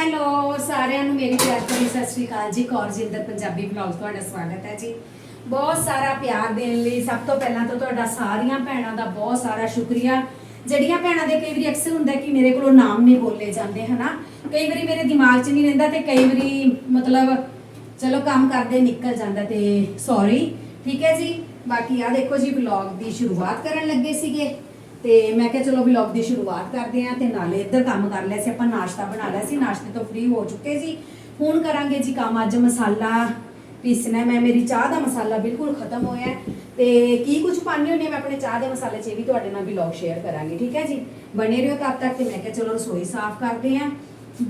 Hello, ਸਾਰਿਆਂ ਨੂੰ ਮੇਰੀ ਪਿਆਰ ਭਰੀ ਸਤਿ ਸ਼੍ਰੀ ਅਕਾਲ ਜੀ। ਕੌਰ ਜਿੰਦਰ, ਪੰਜਾਬੀ ਵਲੌਗ ਤੁਹਾਡਾ ਸਵਾਗਤ ਹੈ ਜੀ। ਬਹੁਤ ਸਾਰਾ ਪਿਆਰ ਦੇਣ ਲਈ ਸਭ ਤੋਂ ਪਹਿਲਾਂ ਤਾਂ ਤੁਹਾਡਾ ਸਾਰੀਆਂ ਭੈਣਾਂ ਦਾ ਬਹੁਤ ਸਾਰਾ ਸ਼ੁਕਰੀਆ। ਜਿਹੜੀਆਂ ਭੈਣਾਂ ਦੇ ਕਈ ਵਾਰੀ ਅਕਸਰ ਹੁੰਦਾ ਕਿ ਮੇਰੇ ਕੋਲੋਂ ਨਾਮ ਨਹੀਂ ਬੋਲੇ ਜਾਂਦੇ, ਹਨਾ? ਕਈ ਵਾਰੀ ਮੇਰੇ ਦਿਮਾਗ 'ਚ ਨਹੀਂ ਰਹਿੰਦਾ ਤੇ ਕਈ ਵਾਰੀ ਮਤਲਬ ਚਲੋ ਕੰਮ ਕਰਦੇ ਨਿਕਲ ਜਾਂਦਾ ਤੇ ਸੌਰੀ ਠੀਕ ਹੈ ਜੀ? ਬਾਕੀ ਆ ਦੇਖੋ ਜੀ, ਵਲੌਗ ਦੀ ਸ਼ੁਰੂਆਤ ਕਰਨ ਲੱਗੇ ਸੀਗੇ। ਤੇ ਮੈਂ ਕਿਹਾ ਚਲੋ ਵਲੌਗ ਦੀ ਸ਼ੁਰੂਆਤ ਕਰਦੇ ਆਂ ਤੇ ਨਾਲੇ ਇੱਧਰ ਕੰਮ ਕਰ ਲਿਆ ਸੀ, ਆਪਾਂ ਨਾਸ਼ਤਾ ਬਣਾ ਲਿਆ ਸੀ, ਨਾਸ਼ਤੇ ਤੋਂ ਫ੍ਰੀ ਹੋ ਚੁੱਕੇ ਸੀ। ਹੁਣ ਕਰਾਂਗੇ ਜੀ ਕੰਮ, ਅੱਜ ਮਸਾਲਾ ਪੀਸਣਾ ਮੈਂ, ਮੇਰੀ ਚਾਹ ਦਾ ਮਸਾਲਾ ਬਿਲਕੁਲ ਖਤਮ ਹੋਇਆ ਹੈ। ਤੇ ਕੀ ਕੁਝ ਪਾਣੀ ਹੁੰਦੀ ਹੈ ਮੈਂ ਆਪਣੇ ਚਾਹ ਦੇ ਮਸਾਲੇ 'ਚ ਇਹ ਵੀ ਤੁਹਾਡੇ ਨਾਲ ਵਲੌਗ ਸ਼ੇਅਰ ਕਰਾਂਗੀ, ਠੀਕ ਹੈ ਜੀ? ਬਣੇ ਰਹੋ ਤਦ ਤੱਕ ਤੇ ਮੈਂ ਕਿਹਾ ਚਲੋ ਰਸੋਈ ਸਾਫ਼ ਕਰਦੇ ਆਂ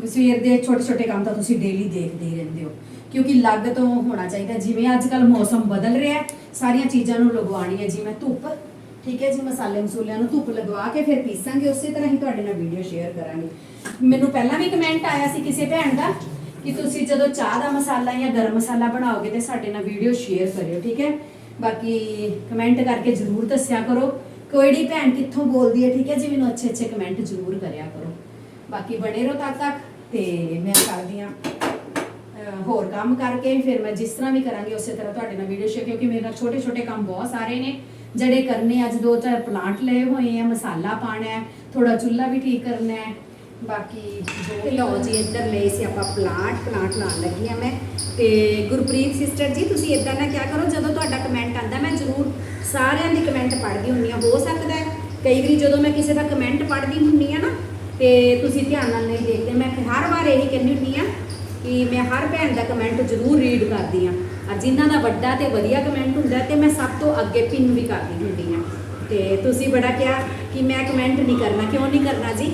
ਸਵੇਰ ਦੇ ਛੋਟੇ ਛੋਟੇ ਕੰਮ ਤਾਂ ਤੁਸੀਂ ਡੇਲੀ ਦੇਖਦੇ ਹੀ ਰਹਿੰਦੇ ਹੋ। ਕਿਉਂਕਿ ਲੱਗ ਤੋਂ ਹੋਣਾ ਚਾਹੀਦਾ, ਜਿਵੇਂ ਅੱਜ ਕੱਲ ਮੌਸਮ ਬਦਲ ਰਿਹਾ ਸਾਰੀਆਂ ਚੀਜ਼ਾਂ ਨੂੰ ਲਗਵਾਉਣੀ ਹੈ, ਜਿਵੇਂ ਧੁੱਪ। ਠੀਕ ਹੈ ਜੀ, ਮਸਾਲੇ ਮਸੂਲਿਆਂ ਨੂੰ ਧੁੱਪ ਲਗਵਾ ਕੇ ਫਿਰ ਪੀਸਾਂਗੇ, ਉਸੇ ਤਰ੍ਹਾਂ ਹੀ ਤੁਹਾਡੇ ਨਾਲ ਵੀਡੀਓ ਸ਼ੇਅਰ ਕਰਾਂਗੇ। ਮੈਨੂੰ ਪਹਿਲਾਂ ਵੀ ਕਮੈਂਟ ਆਇਆ ਸੀ ਕਿਸੇ ਭੈਣ ਦਾ ਕਿ ਤੁਸੀਂ ਜਦੋਂ ਚਾਹ ਦਾ ਮਸਾਲਾ ਜਾਂ ਗਰਮ ਮਸਾਲਾ ਬਣਾਓਗੇ ਤੇ ਸਾਡੇ ਨਾਲ ਵੀਡੀਓ ਸ਼ੇਅਰ ਕਰਿਓ, ਠੀਕ ਹੈ? ਬਾਕੀ ਕਮੈਂਟ ਕਰਕੇ ਜ਼ਰੂਰ ਦੱਸਿਆ ਕਰੋ। ਕਿਹੜੀ ਭੈਣ ਕਿੱਥੋਂ ਬੋਲਦੀ ਹੈ, ਠੀਕ ਹੈ ਜੀ? ਮੈਨੂੰ ਅੱਛੇ ਅੱਛੇ ਕਮੈਂਟ ਜ਼ਰੂਰ ਕਰਿਆ ਕਰੋ। ਬਾਕੀ ਬਣੇ ਰਹੋ ਤਦ ਤੱਕ ਤੇ ਮੈਂ ਕਰਦੀ ਹਾਂ ਹੋਰ ਕੰਮ ਕਰਕੇ। ਫਿਰ ਮੈਂ ਜਿਸ ਤਰ੍ਹਾਂ ਵੀ ਕਰਾਂਗੀ, ਉਸੇ ਤਰ੍ਹਾਂ ਤੁਹਾਡੇ ਨਾਲ ਵੀਡੀਓ ਸ਼ੇਅਰ ਕਿਉਂਕਿ ਮੇਰੇ ਨਾਲ ਛੋਟੇ ਛੋਟੇ ਕੰਮ ਬਹੁਤ ਸਾਰੇ ਨੇ। ਜਿਹੜੇ ਕਰਨੇ ਅੱਜ ਦੋ ਚਾਰ ਪਲਾਂਟ ਲਏ ਹੋਏ ਆ, ਮਸਾਲਾ ਪਾਣਾ ਹੈ ਥੋੜਾ ਚੁੱਲ੍ਹਾ ਵੀ ਠੀਕ ਕਰਨਾ ਹੈ, ਬਾਕੀ ਜੋ ਲਓ ਜੀ ਇੱਧਰ ਲਏ ਸੀ ਆਪਾਂ ਪਲਾਂਟ ਪਲਾਂਟ ਲਾਉਣ ਲੱਗੀ ਆ ਮੈਂ। ਤੇ ਗੁਰਪ੍ਰੀਤ ਸਿਸਟਰ ਜੀ, ਤੁਸੀਂ ਇਦਾਂ ਨਾ ਕਿਆ ਕਰੋ, ਜਦੋਂ ਤੁਹਾਡਾ ਕਮੈਂਟ ਆਂਦਾ ਮੈਂ ਜ਼ਰੂਰ ਸਾਰਿਆਂ ਦੀ ਕਮੈਂਟ ਪੜ੍ਹਦੀ ਹੁੰਨੀ ਆ ਹੋ ਸਕਦਾ ਹੈ, ਕਈ ਵਾਰੀ ਜਦੋਂ ਮੈਂ ਕਿਸੇ ਦਾ ਕਮੈਂਟ ਪੜ੍ਹਦੀ ਹੁੰਨੀ ਆ ਨਾ, ਤੇ ਤੁਸੀਂ ਧਿਆਨ ਨਾਲ ਨਹੀਂ ਦੇਖਦੇ। ਮੈਂ ਹਰ ਵਾਰ ਇਹੀ ਕਹਿੰਦੀ ਹੁੰਨੀ ਆ ਕਿ ਮੈਂ ਹਰ ਭੈਣ ਦਾ ਕਮੈਂਟ ਜ਼ਰੂਰ ਰੀਡ ਕਰਦੀ ਆ ਔਰ ਜਿਨ੍ਹਾਂ ਦਾ ਵੱਡਾ ਤੇ ਵਧੀਆ ਕਮੈਂਟ ਹੁੰਦਾ ਤੇ ਮੈਂ ਸਭ ਤੋਂ ਅੱਗੇ ਪਿੰਨ ਵੀ ਕਰਦੀ ਹੁੰਦੀ ਹਾਂ। ਤੇ ਤੁਸੀਂ ਬੜਾ ਕਿਹਾ ਕਿ ਮੈਂ ਕਮੈਂਟ ਨਹੀਂ ਕਰਨਾ। ਕਿਉਂ ਨਹੀਂ ਕਰਨਾ ਜੀ?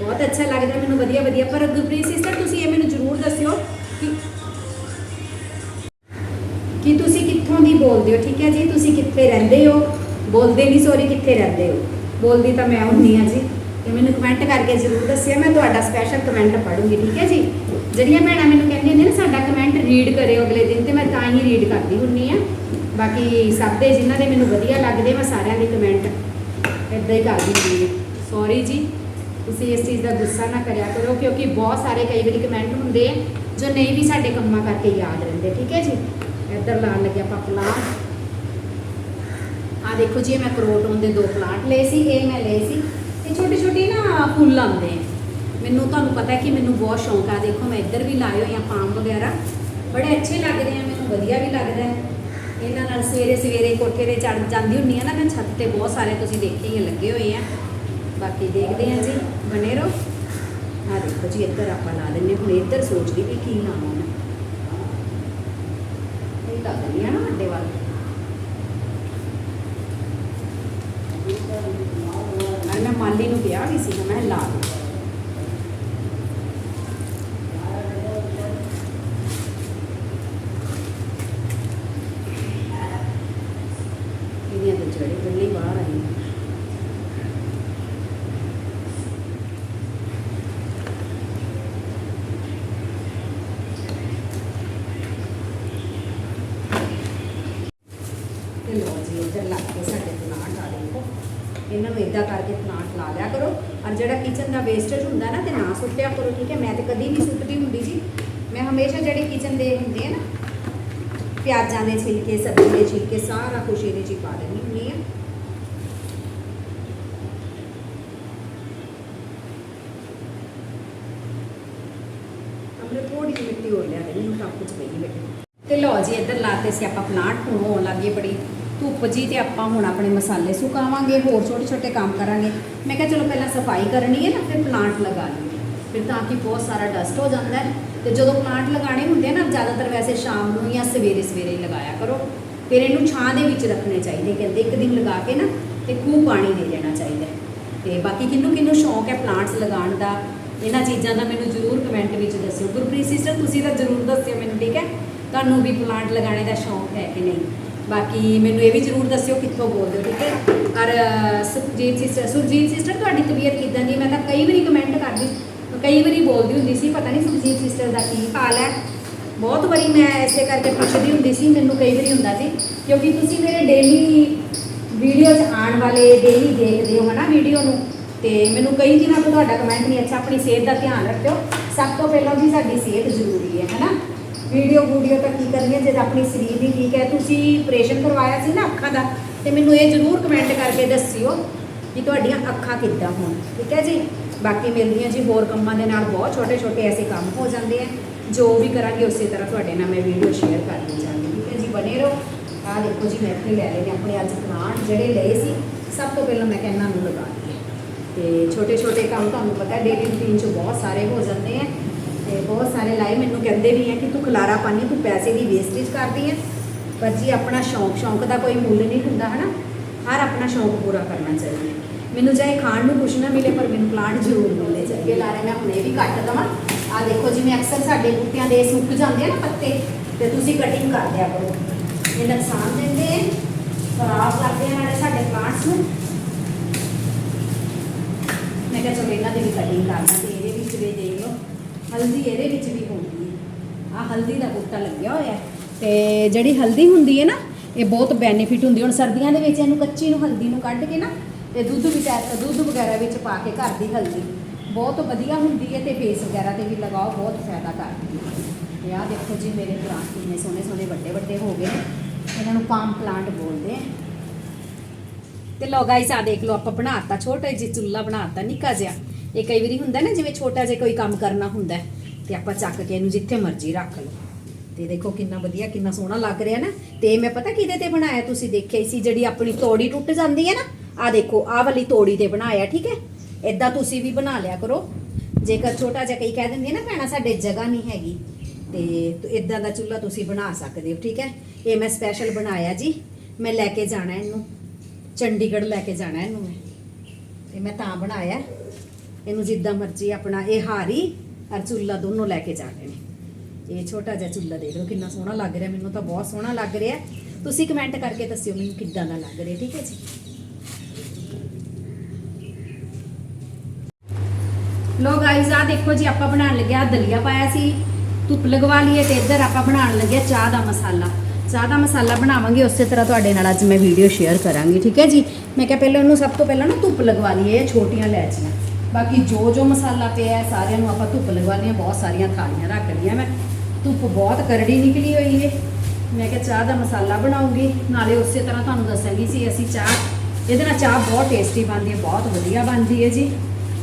ਬਹੁਤ ਅੱਛਾ ਲੱਗਦਾ ਮੈਨੂੰ, ਵਧੀਆ ਵਧੀਆ। ਪਰ ਗੁਰਪ੍ਰੀਤ ਸਿਸਟਰ ਤੁਸੀਂ ਇਹ ਮੈਨੂੰ ਜ਼ਰੂਰ ਦੱਸਿਓ ਕਿ ਕਿ ਤੁਸੀਂ ਕਿੱਥੋਂ ਦੀ ਬੋਲਦੇ ਹੋ, ਠੀਕ ਹੈ ਜੀ? ਤੁਸੀਂ ਕਿੱਥੇ ਰਹਿੰਦੇ ਹੋ? ਬੋਲਦੇ ਨਹੀਂ ਸੋਰੀ ਕਿੱਥੇ ਰਹਿੰਦੇ ਹੋ? ਬੋਲਦੀ ਤਾਂ ਮੈਂ ਹੁੰਨੀ ਆ ਜੀ। ਤੇ ਮੈਨੂੰ ਕਮੈਂਟ ਕਰਕੇ ਜ਼ਰੂਰ ਦੱਸਿਆ ਮੈਂ ਤੁਹਾਡਾ ਸਪੈਸ਼ਲ ਕਮੈਂਟ ਪੜੂੰਗੀ ਠੀਕ ਹੈ ਜੀ? ਜਿਹੜੀਆਂ ਭੈਣਾਂ ਮੈਨੂੰ ਕਹਿੰਦੀਆਂ ਨੇ ਨਾ, ਸਾਡਾ ਕਮੈਂਟ ਰੀਡ ਕਰਿਓ ਅਗਲੇ ਦਿਨ, ਤੇ ਮੈਂ ਤਾਂ ਹੀ ਰੀਡ ਕਰਦੀ ਹੁੰਨੀ ਆ ਬਾਕੀ ਸਭ ਦੇ ਜਿਨ੍ਹਾਂ ਦੇ ਮੈਨੂੰ ਵਧੀਆ ਲੱਗਦੇ, ਮੈਂ ਸਾਰਿਆਂ ਦੇ ਕਮੈਂਟ ਇੱਦਾਂ ਹੀ ਕਰਦੀ ਹੁੰਦੀ ਹਾਂ। ਸੌਰੀ ਜੀ, ਤੁਸੀਂ ਇਸ ਚੀਜ਼ ਦਾ ਗੁੱਸਾ ਨਾ ਕਰਿਆ ਕਰੋ, ਕਿਉਂਕਿ ਬਹੁਤ ਸਾਰੇ ਕਈ ਵਾਰੀ ਕਮੈਂਟ ਹੁੰਦੇ ਆ, ਜੋ ਨਹੀਂ ਵੀ ਸਾਡੇ ਕੰਮਾਂ ਕਰਕੇ ਯਾਦ ਰਹਿੰਦੇ, ਠੀਕ ਹੈ ਜੀ? ਇੱਧਰ ਲਾਉਣ ਲੱਗਿਆ ਆਪਾਂ ਪਲਾਂਟ। ਆ ਦੇਖੋ ਜੀ, ਇਹ ਮੈਂ ਕਰੋਟੋਨ ਦੇ ਦੋ ਪਲਾਂਟ ਲਏ ਸੀ, ਇਹ ਮੈਂ ਲਏ ਸੀ। ਇਹ ਛੋਟੇ ਛੋਟੇ ਨਾ ਫੁੱਲ ਆਉਂਦੇ ਆ। ਮੈਨੂੰ ਤੁਹਾਨੂੰ ਪਤਾ ਕਿ ਮੈਨੂੰ ਬਹੁਤ ਸ਼ੌਂਕ ਆ। ਦੇਖੋ, ਮੈਂ ਇੱਧਰ ਵੀ ਲਾਏ ਹੋਏ ਆ ਪਾਮ ਵਗੈਰਾ। ਬੜੇ ਅੱਛੇ ਲੱਗਦੇ ਆ, ਮੈਨੂੰ ਵਧੀਆ ਵੀ ਲੱਗਦਾ ਹੈ। ਇਹਨਾਂ ਨਾਲ ਸਵੇਰੇ ਸਵੇਰੇ ਕੋਠੇ ਤੇ ਚੜ ਜਾਂਦੀ ਹੁੰਨੀ ਆ ਨਾ, ਮੈਂ ਛੱਤ ਤੇ ਬਹੁਤ ਸਾਰੇ ਤੁਸੀਂ ਦੇਖੇ ਹੀ ਲੱਗੇ ਹੋਏ ਆ। ਬਾਕੀ ਦੇਖਦੇ ਆ ਜੀ, ਬਣੇ ਰਹੋ। ਆ ਦੇਖੋ ਜੀ, ਇੱਧਰ ਆਪਾਂ ਲਾ ਦਿੰਨੇ ਹੁਣ ਇੱਧਰ ਸੋਚਦੀ ਵੀ ਕੀ ਲਾਵਾਂ ਮੈਂ। ਇਹ ਲਾ ਦਿੰਨੀ ਆ ਨਾ ਅੱਡੇ ਵੱਲ। ਮੈਂ ਮਾਲੀ ਨੂੰ ਕਿਹਾ ਵੀ ਸੀ ਮੈਂ ਲਾ ਦੇ ਇਹਦੀਆਂ ਤਾਂ ਜੜੇ ਬੱਲੀ ਬਾਹਰ ਆਈ ਤੇ ਲਓ ਜੀ ਇੱਧਰ ਲੱਗ ਕੇ ਸਾਡੇ ਪਲਾਂਟ ਆ ਦੇਖੋ ਇਹਨਾਂ ਨੂੰ ਇਦਾਂ ਕਰਕੇ ਪਲਾਂਟ ਲਾ ਲਿਆ ਕਰੋ ਔਰ ਜਿਹੜਾ ਕਿਚਨ ਦਾ ਵੇਸਟੇਜ ਹੁੰਦਾ ਨਾ ਤੇ ਨਾ ਸੁੱਟਿਆ ਕਰੋ, ਠੀਕ ਹੈ? ਮੈਂ ਤੇ ਕਦੀ ਨਹੀਂ ਸੁੱਟਦੀ ਹੁੰਦੀ ਜੀ। ਮੈਂ ਹਮੇਸ਼ਾ ਜਿਹੜੇ ਕਿਚਨ ਦੇ ਹੁੰਦੇ ਆ ਨਾ, ਪਿਆਜ਼ਾਂ ਦੇ ਛਿਲਕੇ, ਸਬਜ਼ੀ ਦੇ ਛਿਲਕੇ, ਸਾਰਾ ਕੁਝ ਇਹਦੇ 'ਚ ਪਾ ਦਿੰਦੀ ਹੁੰਦੀ ਆ। ਅਮਰੇ ਥੋੜੀ ਜਿਹੀ ਮਿੱਟੀ ਹੋਰ ਲਿਆ ਦੇ, ਮੈਨੂੰ ਟੱਪ 'ਚ ਪਈ ਬੈਠੀ। ਤੇ ਲਓ ਜੀ, ਇੱਧਰ ਲਾਤੇ ਸੀ ਆਪਾਂ ਪਲਾਂਟ ਹੁਣ ਹੋਣ ਲੱਗੇ ਬੜੀ। ਧੁੱਪ ਜੀ ਤੇ ਆਪਾਂ ਹੁਣ ਆਪਣੇ ਮਸਾਲੇ ਸੁਕਾਵਾਂਗੇ, ਹੋਰ ਛੋਟੇ ਛੋਟੇ ਕੰਮ ਕਰਾਂਗੇ। ਮੈਂ ਕਿਹਾ ਚਲੋ ਪਹਿਲਾਂ ਸਫ਼ਾਈ ਕਰਨੀ ਹੈ ਨਾ, ਫਿਰ ਪਲਾਂਟ ਲਗਾ ਲਈਏ। ਫਿਰ ਤਾਂ ਕਿ ਬਹੁਤ ਸਾਰਾ ਡਸਟ ਹੋ ਜਾਂਦਾ ਹੈ। ਤੇ ਜਦੋਂ ਪਲਾਂਟ ਲਗਾਣੇ ਹੁੰਦੇ ਆ ਨਾ, ਜ਼ਿਆਦਾਤਰ ਵੈਸੇ ਸ਼ਾਮ ਨੂੰ ਜਾਂ ਸਵੇਰੇ ਸਵੇਰੇ ਲਗਾਇਆ ਕਰੋ। ਫਿਰ ਇਹਨੂੰ ਛਾਂ ਦੇ ਵਿੱਚ ਰੱਖਣੇ ਚਾਹੀਦੇ, ਕਹਿੰਦੇ ਇੱਕ ਦਿਨ ਲਗਾ ਕੇ ਨਾ, ਤੇ ਖੂਬ ਪਾਣੀ ਦੇ ਦੇਣਾ ਚਾਹੀਦਾ ਹੈ। ਤੇ ਬਾਕੀ ਕਿੰਨੂੰ ਕਿੰਨੂੰ ਸ਼ੌਂਕ ਹੈ ਪਲਾਂਟਸ ਲਗਾਉਣ ਦਾ, ਇਹਨਾਂ ਚੀਜ਼ਾਂ ਦਾ ਮੈਨੂੰ ਜ਼ਰੂਰ ਕਮੈਂਟ ਵਿੱਚ ਦੱਸਿਓ। ਗੁਰਪ੍ਰੀਤ ਸਿਸਟਰ ਤੁਸੀਂ ਤਾਂ ਜ਼ਰੂਰ ਦੱਸਿਓ ਮੈਨੂੰ, ਠੀਕ ਹੈ? ਤੁਹਾਨੂੰ ਵੀ ਪਲਾਂਟ ਲਗਾਉਣੇ ਦਾ ਸ਼ੌਂਕ ਹੈ ਕਿ ਨਹੀਂ? ਬਾਕੀ ਮੈਨੂੰ ਇਹ ਵੀ ਜ਼ਰੂਰ ਦੱਸਿਓ ਕਿੱਥੋਂ ਬੋਲਦੇ ਹੋ, ਠੀਕ ਹੈ? ਔਰ ਸੁਖਜੀਤ ਸਿਸਟਰ ਸੁਖਜੀਤ ਸਿਸਟਰ ਤੁਹਾਡੀ ਤਬੀਅਤ ਕਿਦਾਂ ਦੀ ਮੈਂ ਤਾਂ ਕਈ ਵਾਰੀ ਕਮੈਂਟ ਕਰਦੀ, ਕਈ ਵਾਰੀ ਬੋਲਦੀ ਹੁੰਦੀ ਸੀ, ਪਤਾ ਨਹੀਂ ਸੁਖਜੀਤ ਸਿਸਟਰ ਦਾ ਕੀ ਹਾਲ ਹੈ? ਬਹੁਤ ਵਾਰੀ ਮੈਂ ਐਸੇ ਕਰਕੇ ਪੁੱਛਦੀ ਹੁੰਦੀ ਸੀ, ਮੈਨੂੰ ਕਈ ਵਾਰੀ ਹੁੰਦਾ ਸੀ, ਕਿਉਂਕਿ ਤੁਸੀਂ ਮੇਰੇ ਡੇਲੀ ਵੀਡੀਓ 'ਚ ਆਉਣ ਵਾਲੇ ਡੇਲੀ ਦੇਖਦੇ ਹੋ ਹਨਾ ਵੀਡੀਓ ਨੂੰ, ਤੇ ਮੈਨੂੰ ਕਈ ਦਿਨਾਂ ਤੋਂ ਤੁਹਾਡਾ ਕਮੈਂਟ ਨਹੀਂ, ਅੱਛਾ ਆਪਣੀ ਸਿਹਤ ਦਾ ਧਿਆਨ ਰੱਖਿਓ। ਸਭ ਤੋਂ ਪਹਿਲਾਂ ਜੀ ਸਾਡੀ ਸਿਹਤ ਜ਼ਰੂਰੀ ਹੈ, ਹਨਾ? ਵੀਡੀਓ ਵੀਡੀਓ ਤਾਂ ਕੀ ਕਰਨੀ ਹੈ, ਜੇ ਆਪਣੀ ਸਰੀਰ ਨਹੀਂ ਠੀਕ ਹੈ। ਤੁਸੀਂ ਆਪਰੇਸ਼ਨ ਕਰਵਾਇਆ ਸੀ ਨਾ ਅੱਖਾਂ ਦਾ, ਤੇ ਮੈਨੂੰ ਇਹ ਜ਼ਰੂਰ ਕਮੈਂਟ ਕਰਕੇ ਦੱਸਿਓ ਕਿ ਤੁਹਾਡੀਆਂ ਅੱਖਾਂ ਕਿੱਦਾਂ ਹੋਣ। ਠੀਕ ਹੈ ਜੀ? ਬਾਕੀ ਮਿਲਦੀਆਂ ਜੀ ਹੋਰ ਕੰਮਾਂ ਦੇ ਨਾਲ ਬਹੁਤ ਛੋਟੇ ਛੋਟੇ ਐਸੇ ਕੰਮ ਹੋ ਜਾਂਦੇ ਆ। ਜੋ ਵੀ ਕਰਾਂਗੇ ਉਸੇ ਤਰ੍ਹਾਂ ਤੁਹਾਡੇ ਨਾਲ ਮੈਂ ਵੀਡੀਓ ਸ਼ੇਅਰ ਕਰਦੀ ਜਾਵਾਂਗੀ ਠੀਕ ਹੈ ਜੀ? ਬਨੇ ਰਹੋ। ਆਹ ਦੇਖੋ ਜੀ, ਮੈਂ ਇੱਥੇ ਲੈ ਲਏ ਨੇ ਆਪਣੇ ਅੱਜ ਪਲਾਂਟ ਜਿਹੜੇ ਲਏ ਸੀ, ਸਭ ਤੋਂ ਪਹਿਲਾਂ ਮੈਂ ਕਹਿੰਦਾ ਨੂੰ ਲਗਾ ਦਈਏ। ਤੇ ਛੋਟੇ ਛੋਟੇ ਕੰਮ ਤੁਹਾਨੂੰ ਪਤਾ ਡੇਲੀ ਰੂਟੀਨ 'ਚ ਬਹੁਤ ਸਾਰੇ ਹੋ ਜਾਂਦੇ ਆ। ਤੇ ਬਹੁਤ ਸਾਰੇ ਲਾਏ ਮੈਨੂੰ ਕਹਿੰਦੇ ਵੀ ਆ ਕਿ ਤੂੰ ਖਲਾਰਾ ਪਾਣੀ ਤੂੰ ਪੈਸੇ ਦੀ ਵੇਸਟੇਜ ਕਰਦੀ ਹੈ ਪਰ ਜੀ ਆਪਣਾ ਸ਼ੌਂਕ ਸ਼ੌਂਕ ਦਾ ਕੋਈ ਮੁੱਲ ਨਹੀਂ ਹੁੰਦਾ, ਹਨਾ? ਹਰ ਆਪਣਾ ਸ਼ੌਂਕ ਪੂਰਾ ਕਰਨਾ ਚਾਹੀਦਾ। ਮੈਨੂੰ ਚਾਹੇ ਖਾਣ ਨੂੰ ਕੁਛ ਨਾ ਮਿਲੇ, ਪਰ ਮੈਨੂੰ ਪਲਾਂਟ ਜ਼ਰੂਰ ਮਿਲੇ ਚਾਹੀਏ ਲਾਰੇ ਮੈਂ ਹੁਣੇ ਵੀ ਕੱਟ ਦਵਾਂ। ਆ ਦੇਖੋ ਜਿਵੇਂ ਅਕਸਰ ਸਾਡੇ ਬੂਟਿਆਂ ਦੇ ਸੁੱਕ ਜਾਂਦੇ ਆ ਨਾ ਪੱਤੇ, ਤੇ ਤੁਸੀਂ ਕਟਿੰਗ ਕਰ ਦਿਆ ਕਰੋ। ਇਹ ਨੁਕਸਾਨ ਦਿੰਦੇ ਆ, ਖਰਾਬ ਕਰਦੇ ਆ ਨਾਲੇ ਸਾਡੇ ਪਲਾਂਟਸ ਨੂੰ। ਮੈਂ ਕਿਹਾ ਚਲੋ, ਇਹਨਾਂ ਦੀ ਵੀ ਕਟਿੰਗ ਕਰਨਾ ਤੇ ਇਹਦੇ ਵਿੱਚ ਵੀ ਦੇਖ ਲਓ। ਹਲਦੀ ਇਹਦੇ ਵਿੱਚ ਵੀ ਹੋਣੀ ਹੈ। ਆ ਹਲਦੀ ਦਾ ਬੂਟਾ ਲੱਗਿਆ ਹੋਇਆ ਹੈ। ਤੇ ਜਿਹੜੀ ਹਲਦੀ ਹੁੰਦੀ ਹੈ ਨਾ, ਇਹ ਬਹੁਤ ਬੈਨੀਫਿਟ ਹੁੰਦੀ ਹੁਣ ਸਰਦੀਆਂ ਦੇ ਵਿੱਚ ਇਹਨੂੰ ਕੱਚੀ ਨੂੰ ਹਲਦੀ ਨੂੰ ਕੱਢ ਕੇ ਨਾ, ਤੇ ਦੁੱਧ ਵਿੱਚ ਦੁੱਧ ਵਗੈਰਾ ਵਿੱਚ ਪਾ ਕੇ ਘਰ ਦੀ ਹਲਦੀ। ਬਹੁਤ ਵਧੀਆ ਹੁੰਦੀ ਹੈ ਤੇ ਫੇਸ ਵਗੈਰਾ ਤੇ ਵੀ ਲਗਾਓ, ਬਹੁਤ ਫਾਇਦਾ ਕਰਦੀ ਹੈ। ਤੇ ਆਹ ਦੇਖੋ ਜੀ ਮੇਰੇ ਪਲਾਂਟ ਕਿੰਨੇ ਸੋਹਣੇ ਸੋਹਣੇ ਵੱਡੇ ਵੱਡੇ ਹੋ ਗਏ ਇਹਨਾਂ ਨੂੰ ਪਾਮ ਪਲਾਂਟ ਬੋਲਦੇ ਆ। ਤੇ ਲੋ ਗਾਈਸ ਆ ਦੇਖ ਲਓ, ਆਪਾਂ ਬਣਾਤਾ, ਛੋਟਾ ਜਿਹਾ ਚੁੱਲ੍ਹਾ ਬਣਾਤਾ, ਨਿੱਕਾ ਜਿਹਾ। ਇਹ ਕਈ ਵਾਰੀ ਹੁੰਦਾ ਨਾ ਜਿਵੇਂ ਛੋਟਾ ਜਿਹਾ ਕੋਈ ਕੰਮ ਕਰਨਾ ਹੁੰਦਾ ਹੈ, ਤੇ ਆਪਾਂ ਚੱਕ ਕੇ ਇਹਨੂੰ ਜਿੱਥੇ ਮਰਜ਼ੀ ਰੱਖ ਲਓ। ਤੇ ਦੇਖੋ ਕਿੰਨਾ ਵਧੀਆ ਕਿੰਨਾ ਸੋਹਣਾ ਲੱਗ ਰਿਹਾ ਨਾ। ਤੇ ਮੈਂ ਪਤਾ ਕਿਹਦੇ ਤੇ ਬਣਾਇਆ ਤੁਸੀਂ ਦੇਖਿਆ ਸੀ ਜਿਹੜੀ ਆਪਣੀ ਤੋੜੀ ਟੁੱਟ ਜਾਂਦੀ ਹੈ ਨਾ ਆ ਦੇਖੋ ਆਹ ਵਾਲੀ ਤੋੜੀ ਤੇ ਬਣਾਇਆ ਠੀਕ ਹੈ? ਇਦਾਂ ਤੁਸੀਂ ਵੀ ਬਣਾ ਲਿਆ ਕਰੋ। ਜੇਕਰ ਛੋਟਾ ਜਿਹਾ ਕਈ ਕਹਿ ਦਿੰਦੇ ਨਾ ਭੈਣਾ ਸਾਡੇ ਜਗ੍ਹਾ ਨਹੀਂ ਹੈਗੀ ਤੇ ਇਦਾਂ ਦਾ ਚੁੱਲ੍ਹਾ ਤੁਸੀਂ ਬਣਾ ਸਕਦੇ ਹੋ ਠੀਕ ਹੈ? ਇਹ ਮੈਂ ਸਪੈਸ਼ਲ ਬਣਾਇਆ ਜੀ ਮੈਂ ਲੈ ਕੇ ਜਾਣਾ ਇਹਨੂੰ। ਚੰਡੀਗੜ੍ਹ ਲੈ ਕੇ ਜਾਣਾ ਇਹਨੂੰ ਮੈਂ। ਤੇ ਮੈਂ ਤਾਂ ਬਣਾਇਆ। ਇਹਨੂੰ ਜਿੱਦਾਂ ਮਰਜ਼ੀ ਆਪਣਾ ਇਹ ਹਾਰੀ ਔਰ ਚੁੱਲ੍ਹਾ ਦੋਨੋਂ ਲੈ ਕੇ ਜਾਣੇ ਨੇ। ਇਹ ਛੋਟਾ ਜਿਹਾ ਚੁੱਲ੍ਹਾ ਦੇਖ ਲਓ, ਕਿੰਨਾ ਸੋਹਣਾ ਲੱਗ ਰਿਹਾ, ਮੈਨੂੰ ਤਾਂ ਬਹੁਤ ਸੋਹਣਾ ਲੱਗ ਰਿਹਾ। ਤੁਸੀਂ ਕਮੈਂਟ ਕਰਕੇ ਦੱਸਿਓ ਮੈਨੂੰ ਕਿੱਦਾਂ ਦਾ ਲੱਗ ਰਿਹਾ, ਠੀਕ ਹੈ ਜੀ? ਲੋ ਗਾਇਜ਼ ਆ ਦੇਖੋ ਜੀ, ਆਪਾਂ ਬਣਾਉਣ ਲੱਗਿਆ ਦਲੀਆ ਪਾਇਆ ਸੀ। ਧੁੱਪ ਲਗਵਾ ਲਈਏ ਤੇ ਇੱਧਰ ਆਪਾਂ ਬਣਾਉਣ ਲੱਗਿਆ ਚਾਹ ਦਾ ਮਸਾਲਾ। ਚਾਹ ਦਾ ਮਸਾਲਾ ਬਣਾਵਾਂਗੇ, ਉਸੇ ਤਰ੍ਹਾਂ ਤੁਹਾਡੇ ਨਾਲ ਅੱਜ ਮੈਂ ਵੀਡੀਓ ਸ਼ੇਅਰ ਕਰਾਂਗੀ, ਠੀਕ ਹੈ ਜੀ? ਮੈਂ ਕਿਹਾ ਪਹਿਲਾਂ ਉਹਨੂੰ ਸਭ ਤੋਂ ਪਹਿਲਾਂ ਨਾ ਧੁੱਪ ਲਗਵਾ ਲਈਏ, ਇਹ ਛੋਟੀਆਂ ਲੈਚੀਆਂ ਬਾਕੀ ਜੋ ਜੋ ਮਸਾਲਾ ਪਿਆ ਹੈ, ਸਾਰਿਆਂ ਨੂੰ ਆਪਾਂ ਧੁੱਪ ਲਗਵਾ ਲਈਆਂ ਬਹੁਤ ਸਾਰੀਆਂ ਥਾਲੀਆਂ ਰੱਖ ਲਈਆਂ ਮੈਂ। ਧੁੱਪ ਬਹੁਤ ਕਰੜੀ ਨਿਕਲੀ ਹੋਈ ਹੈ ਮੈਂ ਕਿਹਾ ਚਾਹ ਦਾ ਮਸਾਲਾ ਬਣਾਉਂਗੀ, ਨਾਲੇ ਉਸੇ ਤਰ੍ਹਾਂ ਤੁਹਾਨੂੰ ਦੱਸਾਂਗੀ ਸੀ ਅਸੀਂ ਚਾਹ। ਇਹਦੇ ਨਾਲ ਚਾਹ ਬਹੁਤ ਟੇਸਟੀ ਬਣਦੀ ਹੈ ਬਹੁਤ ਵਧੀਆ ਬਣਦੀ ਹੈ ਜੀ।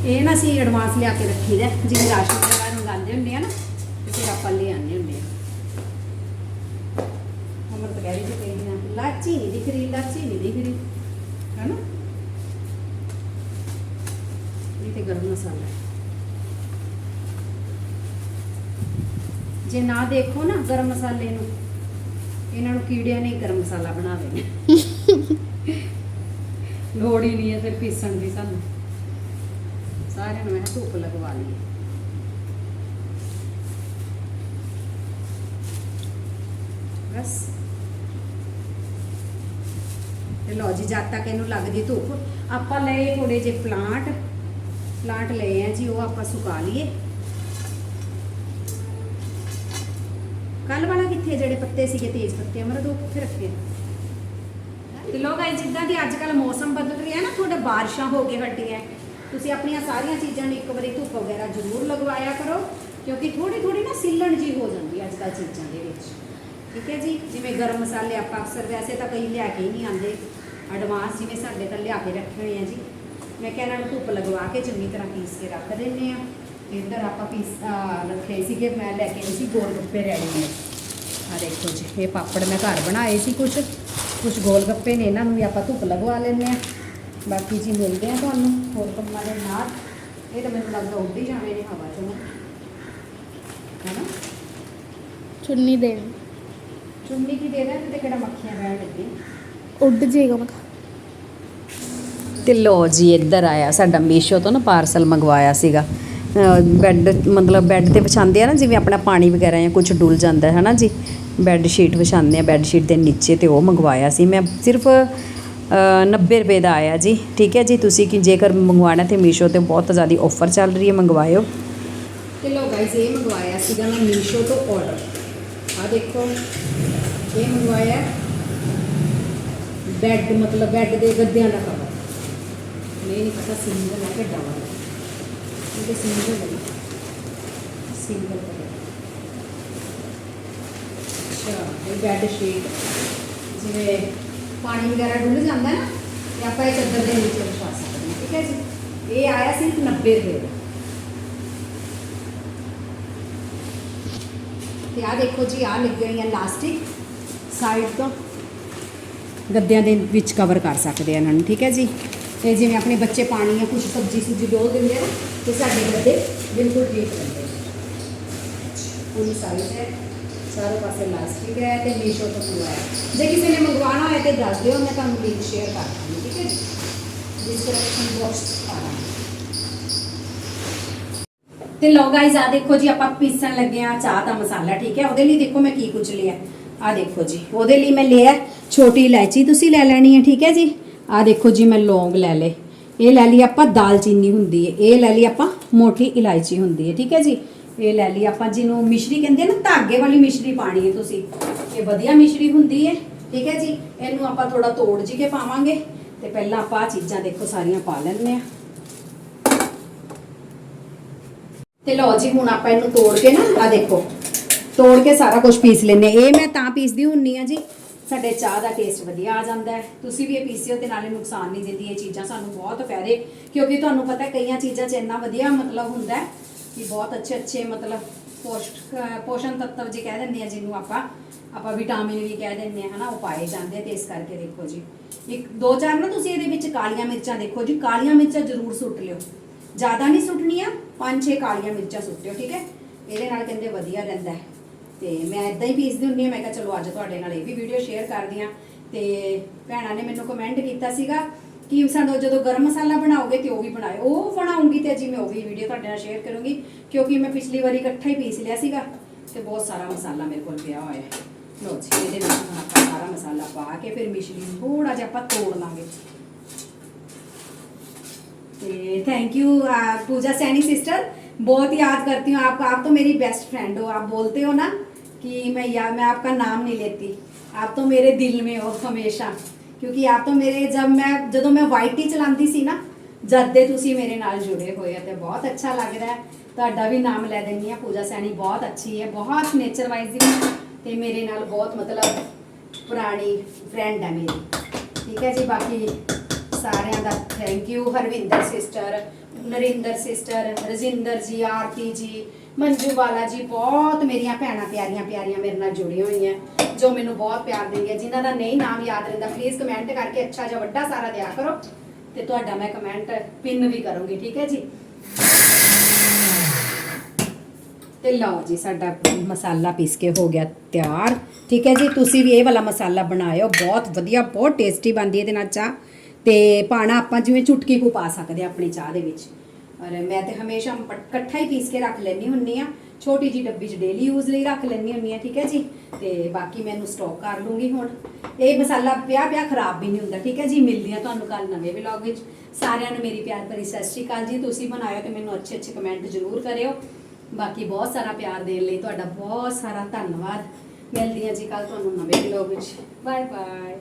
ਇਹ ਨਾ ਅਸੀਂ ਐਡਵਾਂਸ ਲਿਆ ਕੇ ਰੱਖੀਦਾ ਜਿਵੇਂ ਰਾਸ਼ਨ ਵਗੈਰਾ ਮੰਗਾਉਂਦੇ ਹੁੰਦੇ ਆ ਨਾ, ਤੇ ਫਿਰ ਆਪਾਂ ਲੈ ਆਉਂਦੇ ਹੁੰਦੇ ਆ। ਅਮਰ ਤਾਂ ਕਹਿ ਕਹਿੰਦੀ ਨਾ ਲਾਚੀ ਨਹੀਂ ਦਿਖ ਰਹੀ, ਲਾਚੀ ਨਹੀਂ ਦਿਖ ਰਹੀ। ਹੈ ਨਾ ਇਹ ਤੇ ਗਰਮ ਮਸਾਲਾ ਜੇ ਨਾ ਦੇਖੋ ਨਾ ਗਰਮ ਮਸਾਲੇ ਨੂੰ, ਇਹਨਾਂ ਨੂੰ ਕੀੜਿਆਂ ਨੇ ਗਰਮ ਮਸਾਲਾ ਬਣਾ ਦੇਣਾ। ਲੋੜ ਹੀ ਨਹੀਂ ਹੈ ਫਿਰ ਪੀਸਣ ਦੀ ਸਾਨੂੰ। ਸਾਰਿਆਂ ਨੂੰ ਮੈਂ ਧੁੱਪ ਲਗਵਾ ਲਈ ਬਸ। ਤੇ ਲਓ ਜੀ, ਜਦ ਤੱਕ ਇਹਨੂੰ ਲੱਗਦੀ ਧੁੱਪ, ਆਪਾਂ ਲਏ ਥੋੜੇ ਜਿਹੇ ਪਲਾਂਟ। ਪਲਾਂਟ ਲਏ ਆ ਜੀ, ਉਹ ਆਪਾਂ ਸੁਕਾ ਲਈਏ। ਕੱਲ ਵਾਲਾ ਕਿੱਥੇ ਜਿਹੜੇ ਪੱਤੇ ਸੀਗੇ, ਤੇਜ਼ ਪੱਤੇ ਅਮਰ ਉਹ ਕਿੱਥੇ ਰੱਖੇ? ਤੇ ਲੋਕ ਅੱਜ ਜਿੱਦਾਂ ਦੀ ਅੱਜ ਕੱਲ ਮੌਸਮ ਬਦਲ ਰਿਹਾ ਨਾ ਥੋੜਾ ਬਾਰਿਸ਼ਾਂ ਹੋ ਕੇ ਹਟੀਆਂ। ਤੁਸੀਂ ਆਪਣੀਆਂ ਸਾਰੀਆਂ ਚੀਜ਼ਾਂ ਨੂੰ ਇੱਕ ਵਾਰੀ ਧੁੱਪ ਵਗੈਰਾ ਜ਼ਰੂਰ ਲਗਵਾਇਆ ਕਰੋ, ਕਿਉਂਕਿ ਥੋੜੀ ਥੋੜੀ ਨਾ ਸਿੱਲਣ ਜੀ ਹੋ ਜਾਂਦੀ ਅੱਜ ਕੱਲ ਚੀਜ਼ਾਂ ਦੇ ਵਿੱਚ। ਠੀਕ ਹੈ ਜੀ? ਜਿਵੇਂ ਗਰਮ ਮਸਾਲੇ ਆਪਾਂ ਅਕਸਰ ਵੈਸੇ ਤਾਂ ਕਈ ਲਿਆ ਕੇ ਹੀ ਨਹੀਂ ਆਉਂਦੇ। ਐਡਵਾਂਸ ਜਿਵੇਂ ਸਾਡੇ ਤਾਂ ਲਿਆ ਕੇ ਰੱਖੇ ਹੋਏ ਆ ਜੀ। ਮੈਂ ਕਿਹਾ ਇਹਨਾਂ ਨੂੰ ਧੁੱਪ ਲਗਵਾ ਕੇ ਚੰਗੀ ਤਰ੍ਹਾਂ ਪੀਸ ਕੇ ਰੱਖ ਦਿੰਨੇ ਆ ਇੱਧਰ ਆਪਾਂ ਪੀਸ ਰੱਖੇ ਸੀਗੇ ਮੈਂ ਲੈ ਕੇ ਆਈ ਸੀ ਗੋਲ ਗੱਪੇ ਰੈਡੀ ਨੇ। ਆ ਦੇਖੋ ਜੀ ਇਹ ਪਾਪੜ ਮੈਂ ਘਰ ਬਣਾਏ ਸੀ ਕੁਝ ਕੁਝ ਗੋਲ ਗੱਪੇ ਨੇ ਇਹਨਾਂ ਨੂੰ ਵੀ ਆਪਾਂ ਧੁੱਪ ਲਗਵਾ ਲੈਂਦੇ ਆ ਬਾਕੀ ਜੀ ਮਿਲਦੇ ਆ ਤੁਹਾਨੂੰ ਹੋਰ ਕੰਮਾਂ ਦੇ ਨਾਲ। ਇਹ ਤਾਂ ਮੈਨੂੰ ਲੱਗਦਾ ਉੱਡ ਹੀ ਜਾਣੇ ਨੇ ਹਵਾ 'ਚ। ਨਾ ਹੈਨਾ? ਚੁੰਨੀ ਦੇਣ ਚੁੰਨੀ ਕੀ ਦੇ ਦੇ ਤੇ ਕਿਹੜਾ ਮੱਖੀਆਂ ਬੈਣ ਲੱਗੀ। ਉੱਡ ਜਾਏਗਾ ਮੈਂ ਤੇ ਲੋ ਜੀ ਇੱਧਰ ਆਇਆ ਸਾਡਾ ਮੀਸ਼ੋ ਤੋਂ ਨਾ ਪਾਰਸਲ ਮੰਗਵਾਇਆ ਸੀਗਾ। ਬੈੱਡ ਮਤਲਬ ਬੈੱਡ ਤੇ ਵਿਛਾਉਂਦੇ ਆ ਨਾ ਜਿਵੇਂ ਆਪਣਾ ਪਾਣੀ ਵਗੈਰਾ ਜਾਂ ਕੁਝ ਡੁੱਲ ਜਾਂਦਾ ਹੈ ਨਾ ਜੀ? ਬੈੱਡ ਸ਼ੀਟ ਵਿਛਾਉਂਦੇ ਆ ਬੈੱਡ ਸ਼ੀਟ ਦੇ ਨੀਚੇ ਤੇ ਉਹ ਮੰਗਵਾਇਆ ਸੀ। ਮੈਂ ਸਿਰਫ ਅ, 90 ਰੁਪਏ ਦਾ ਆਇਆ ਜੀ। ਠੀਕ ਹੈ ਜੀ ਤੁਸੀਂ ਕਿ ਜੇਕਰ ਮੰਗਵਾਉਣਾ ਤੇ ਮੀਸ਼ੋ ਤੇ ਬਹੁਤ ਜ਼ਿਆਦਾ ਆਫਰ ਚੱਲ ਰਹੀ ਹੈ ਮੰਗਵਾਇਓ। ਤੇ ਲੋ ਗਾਇਸ ਇਹ ਮੰਗਵਾਇਆ ਸੀਗਾ ਮੈਂ ਮੀਸ਼ੋ ਤੋਂ ਆਰਡਰ ਆ ਦੇਖੋ ਇਹ ਮੰਗਵਾਇਆ। ਬੈੱਡ ਮਤਲਬ ਬੈੱਡ ਦੇ ਗੱਦਿਆਂ ਦਾ ਕਵਰ ਨਹੀਂ ਨਹੀਂ ਪਤਾ ਸਿੰਗਲ ਹੈ ਕਿ ਡਬਲ ਹੈ ਇਹ ਸਿੰਗਲ ਹੈ। ਸਿੰਗਲ ਕਲਰ ਅੱਛਾ, ਇਹ ਬੈੱਡ ਸ਼ੀਟ ਜਿਵੇਂ ਪਾਣੀ ਵਗੈਰਾ ਡੁੱਲ ਜਾਂਦਾ ਨਾ, ਤੇ ਆਪਾਂ ਇਹ ਚੱਦਰ ਦੇ ਨੀਚੇ ਵਿਛਾ ਸਕਦੇ ਹਾਂ, ਠੀਕ ਹੈ ਜੀ? ਇਹ ਆਇਆ ਸਿਰਫ 90 ਰੁਪਏ ਦਾ। ਤੇ ਆ ਦੇਖੋ ਜੀ ਆ ਲੱਗੀਆਂ ਹੋਈਆਂ ਲਾਸਟਿਕ ਸਾਈਡ ਤੋਂ ਗੱਦਿਆਂ ਦੇ ਵਿੱਚ ਕਵਰ ਕਰ ਸਕਦੇ ਆ ਇਹਨਾਂ ਨੂੰ, ਠੀਕ ਹੈ ਜੀ? ਤੇ ਜਿਵੇਂ ਆਪਣੇ ਬੱਚੇ ਪਾਣੀ ਜਾਂ ਕੁਝ ਸਬਜ਼ੀ ਸੁਬਜ਼ੀ ਡੋਲ ਦਿੰਦੇ ਆ ਤੇ ਸਾਡੇ ਗੱਦੇ ਬਿਲਕੁਲ ਠੀਕ ਰਹਿੰਦੇ ਪੂਰੀ ਸਾਈਜ਼ ਹੈ, ਸਾਰੇ ਪਾਸੇ ਲਾਸਟਿਕ ਹੈ ਤੇ ਮੀਸ਼ੋ ਤੋਂ ਪੂਰਾ ਹੈ। ਜੇ ਕਿਸੇ ਨੇ ਮੰਗਵਾਉਣਾ ਹੋਏ ਤੇ ਦੱਸ ਦਿਓ, ਮੈਂ ਤੁਹਾਨੂੰ ਲਿੰਕ ਸ਼ੇਅਰ ਕਰ ਦਾਂਗੀ, ਠੀਕ ਹੈ ਡਿਸਕ੍ਰਿਪਸ਼ਨ ਬਾਕਸ ਪਾ ਤੇ ਲੋ ਗਾਇਜ਼ ਆ ਦੇਖੋ ਜੀ, ਆਪਾਂ ਪੀਸਣ ਲੱਗੇ ਆ ਚਾਹ ਦਾ ਮਸਾਲਾ, ਠੀਕ ਹੈ? ਉਹਦੇ ਲਈ ਦੇਖੋ ਮੈਂ ਕੀ ਕੁਝ ਲਿਆ। ਆ ਦੇਖੋ ਜੀ, ਉਹਦੇ ਲਈ ਮੈਂ ਲਿਆ ਛੋਟੀ ਇਲਾਇਚੀ, ਤੁਸੀਂ ਲੈ ਲੈਣੀ ਹੈ, ਠੀਕ ਹੈ ਜੀ? ਆ ਦੇਖੋ ਜੀ, ਮੈਂ ਲੌਂਗ ਲੈ ਲੇ ਇਹ ਲੈ ਲਈ ਆਪਾਂ ਦਾਲਚੀਨੀ ਹੁੰਦੀ ਹੈ। ਇਹ ਲੈ ਲਈ ਆਪਾਂ ਮੋਟੀ ਇਲਾਇਚੀ ਹੁੰਦੀ ਹੈ, ਠੀਕ ਹੈ ਜੀ? ਇਹ ਲੈ ਲਈ ਆਪਾਂ ਜਿਹਨੂੰ ਮਿਸ਼ਰੀ ਕਹਿੰਦੇ ਨਾ, ਧਾਗੇ ਵਾਲੀ ਮਿਸ਼ਰੀ ਪਾਣੀ ਹੈ ਤੁਸੀਂ। ਇਹ ਵਧੀਆ ਮਿਸ਼ਰੀ ਹੁੰਦੀ ਹੈ, ਠੀਕ ਹੈ ਜੀ? ਇਹਨੂੰ ਆਪਾਂ ਥੋੜਾ ਤੋੜ ਜੀ ਕੇ ਪਾਵਾਂਗੇ। ਤੇ ਪਹਿਲਾਂ ਆਪਾਂ ਆਹ ਚੀਜ਼ਾਂ ਦੇਖੋ, ਸਾਰੀਆਂ ਪਾ ਲੈਂਦੇ ਆ ਤੇ ਲਓ ਜੀ, ਹੁਣ ਆਪਾਂ ਇਹਨੂੰ ਤੋੜ ਕੇ ਨਾ ਆ ਦੇਖੋ। ਤੋੜ ਕੇ ਸਾਰਾ ਕੁਝ ਪੀਸ ਲੈਨੇ ਇਹ ਮੈਂ ਤਾਂ ਪੀਸਦੀ ਹੁੰਨੀ ਆ ਜੀ। ਸਾਡੇ ਚਾਹ ਦਾ ਟੇਸਟ ਵਧੀਆ ਆ ਜਾਂਦਾ ਹੈ। ਤੁਸੀਂ ਵੀ ਇਹ ਪੀਸਿਓ ਤੇ ਨਾਲੇ ਨੁਕਸਾਨ ਨਹੀਂ ਦਿੰਦੀ ਇਹ ਚੀਜ਼ਾਂ ਸਾਨੂੰ ਬਹੁਤ ਫਾਇਦੇ ਕਿਉਂਕਿ ਤੁਹਾਨੂੰ ਪਤਾ ਹੈ ਕਈਆਂ ਚੀਜ਼ਾਂ 'ਚ ਇੰਨਾ ਵਧੀਆ ਮਤਲਬ ਹੁੰਦਾ ਹੈ ਕਿ ਬਹੁਤ ਅੱਛੇ ਅੱਛੇ ਮਤਲਬ ਪੋਸ਼ਟ ਅਹ ਪੋਸ਼ਣ ਤੱਤਵ ਜੀ ਕਹਿ ਦਿੰਦੇ ਆ ਜਿਹਨੂੰ ਆਪਾਂ ਆਪਾਂ ਵਿਟਾਮਿਨ ਵੀ ਕਹਿ ਦਿੰਦੇ ਆ, ਹਨਾ, ਉਹ ਪਾਏ ਜਾਂਦੇ ਆ ਤੇ ਇਸ ਕਰਕੇ ਦੇਖੋ ਜੀ। ਇੱਕ, ਦੋ ਚਾਰ ਨਾ ਤੁਸੀਂ ਇਹਦੇ ਵਿੱਚ ਕਾਲੀਆਂ ਮਿਰਚਾਂ ਦੇਖੋ ਜੀ, ਕਾਲੀਆਂ ਮਿਰਚਾਂ ਜ਼ਰੂਰ ਸੁੱਟ ਲਿਓ। ਜ਼ਿਆਦਾ ਨਹੀਂ ਸੁੱਟਣੀਆਂ, ਪੰਜ ਛੇ ਕਾਲੀਆਂ ਮਿਰਚਾਂ ਸੁੱਟਿਓ ਠੀਕ ਹੈ? ਇਹਦੇ ਨਾਲ ਕਹਿੰਦੇ ਵਧੀਆ ਰਹਿੰਦਾ ਹੈ। ਤੇ ਮੈਂ ਇਦਾਂ ਹੀ ਪੀਸਦੀ ਹੁੰਦੀ ਹਾਂ ਮੈਂ ਕਿਹਾ ਚਲੋ ਅੱਜ ਤੁਹਾਡੇ ਨਾਲ ਇਹ ਵੀ ਵੀਡੀਓ ਸ਼ੇਅਰ ਕਰਦੀ ਹਾਂ ਤੇ ਭੈਣਾਂ ਨੇ ਮੈਨੂੰ ਕਮੈਂਟ ਕੀਤਾ ਸੀਗਾ ਕਿ ਸਾਨੂੰ ਜਦੋਂ ਗਰਮ ਮਸਾਲਾ ਬਣਾਓਗੇ ਤੇ ਉਹ ਵੀ ਬਣਾਇਓ ਉਹ ਬਣਾਉਂਗੀ ਤੇ ਜੀ ਮੈਂ ਉਹ ਵੀ ਵੀਡੀਓ ਤੁਹਾਡੇ ਨਾਲ ਸ਼ੇਅਰ ਕਰੂੰਗੀ ਕਿਉਂਕਿ ਮੈਂ ਪਿਛਲੀ ਵਾਰੀ ਇਕੱਠਾ ਹੀ ਪੀਸ ਲਿਆ ਸੀਗਾ ਤੇ ਬਹੁਤ ਸਾਰਾ ਮਸਾਲਾ ਮੇਰੇ ਕੋਲ ਪਿਆ ਹੋਇਆ ਹੈ ਲੋ ਜੀ ਇਹਦੇ ਵਿੱਚ ਹੁਣ ਆਪਾਂ ਸਾਰਾ ਮਸਾਲਾ ਪਾ ਕੇ ਫਿਰ ਮਿਸ਼ਰੀ ਨੂੰ ਥੋੜਾ ਜਿਹਾ ਆਪਾਂ ਤੋੜ ਲਾਂਗੇ ਤੇ thank you Pooja Saini sister बहुत याद करती हूँ आपको आप तो मेरी बेस्ट फ्रेंड हो आप बोलते हो ना कि मैं या मैं आपका नाम नहीं लेती आप तो मेरे दिल में हो हमेशा ਕਿਉਂਕਿ ਆਪ ਤਾਂ ਮੇਰੇ ਜਦ ਮੈਂ ਜਦੋਂ ਮੈਂ ਵਾਈਟੀ ਚਲਾਉਂਦੀ ਸੀ ਨਾ ਜਦ ਦੇ ਤੁਸੀਂ ਮੇਰੇ ਨਾਲ ਜੁੜੇ ਹੋਏ ਹੋ ਤੇ ਬਹੁਤ ਅੱਛਾ ਲੱਗਦਾ ਹੈ ਤੁਹਾਡਾ ਵੀ ਨਾਮ ਲੈ ਦਿੰਨੀ ਆ ਪੂਜਾ ਸੈਣੀ ਬਹੁਤ ਅੱਛੀ ਹੈ ਬਹੁਤ ਨੇਚਰ ਵਾਈਜ਼ ਦੀ ਤੇ ਮੇਰੇ ਨਾਲ ਬਹੁਤ ਮਤਲਬ ਪੁਰਾਣੀ ਫਰੈਂਡ ਹੈ ਮੇਰੀ ਠੀਕ ਹੈ ਜੀ ਬਾਕੀ ਸਾਰਿਆਂ ਦਾ thank you Harvinder sister Narinder sister Rajinder ji Aarti ji Manju ਵਾਲਾ ਜੀ, ਬਹੁਤ ਮੇਰੀਆਂ ਭੈਣਾਂ ਪਿਆਰੀਆਂ ਪਿਆਰੀਆਂ ਮੇਰੇ ਨਾਲ ਜੁੜੀਆਂ ਹੋਈਆਂ। ਜੋ ਮੈਨੂੰ ਬਹੁਤ ਪਿਆਰ ਦਿੰਦੀਆਂ, ਜਿਨ੍ਹਾਂ ਦਾ ਨਹੀਂ ਨਾਮ ਯਾਦ ਰਹਿੰਦਾ ਪਲੀਜ਼ ਕਮੈਂਟ ਕਰਕੇ ਅੱਛਾ ਜਿਹਾ ਵੱਡਾ ਸਾਰਾ ਦਿਆ ਕਰੋ ਤੇ ਤੁਹਾਡਾ ਮੈਂ ਕਮੈਂਟ ਪਿੰਨ ਵੀ ਕਰੂੰਗੀ, ਠੀਕ ਹੈ ਜੀ? ਤੇ ਲਓ ਜੀ, ਸਾਡਾ ਮਸਾਲਾ ਪੀਸ ਕੇ ਹੋ ਗਿਆ ਤਿਆਰ, ਠੀਕ ਹੈ ਜੀ? ਤੁਸੀਂ ਵੀ ਇਹ ਵਾਲਾ ਮਸਾਲਾ ਬਣਾਇਓ, ਬਹੁਤ ਵਧੀਆ, ਬਹੁਤ ਟੇਸਟੀ ਬਣਦੀ ਇਹਦੇ ਨਾਲ ਚਾਹ। ਤੇ ਪਾਣਾ ਆਪਾਂ ਜਿਵੇਂ ਚੁਟਕੀ ਕੋ ਪਾ ਸਕਦੇ ਆ ਆਪਣੀ ਚਾਹ ਦੇ ਵਿੱਚ। ਔਰ ਮੈਂ ਤੇ ਹਮੇਸ਼ਾ ਇਕੱਠਾ ਹੀ ਪੀਸ ਕੇ ਰੱਖ ਲੈਣੀ ਹੁੰਨੀ ਆ ਛੋਟੀ ਜੀ ਡੱਬੀ 'ਚ ਡੇਲੀ ਯੂਜ਼ ਲਈ ਰੱਖ ਲੈਣੀ ਹੁੰਨੀ ਆ ਠੀਕ ਹੈ ਜੀ? ਤੇ ਬਾਕੀ ਮੈਨੂੰ ਸਟਾਕ ਕਰ ਲੂੰਗੀ ਹੁਣ। ਇਹ ਮਸਾਲਾ ਪਿਆ ਪਿਆ ਖਰਾਬ ਵੀ ਨਹੀਂ ਹੁੰਦਾ, ਠੀਕ ਹੈ ਜੀ? ਮਿਲਦੀ ਆ ਤੁਹਾਨੂੰ ਕੱਲ ਨਵੇਂ ਵਲੌਗ ਵਿੱਚ। ਸਾਰਿਆਂ ਨੂੰ ਮੇਰੀ ਪਿਆਰ ਭਰੀ ਸਤਿ ਸ਼੍ਰੀ ਅਕਾਲ ਜੀ। ਤੁਸੀਂ ਬਣਾਇਓ ਤੇ ਮੈਨੂੰ ਅੱਛੇ ਅੱਛੇ ਕਮੈਂਟ ਜ਼ਰੂਰ ਕਰਿਓ। ਬਾਕੀ ਬਹੁਤ ਸਾਰਾ ਪਿਆਰ ਦੇਣ ਲਈ ਤੁਹਾਡਾ ਬਹੁਤ ਸਾਰਾ ਧੰਨਵਾਦ। ਮਿਲਦੀ ਹਾਂ ਜੀ ਕੱਲ ਤੁਹਾਨੂੰ ਨਵੇਂ ਵਲੌਗ ਵਿੱਚ। Bye bye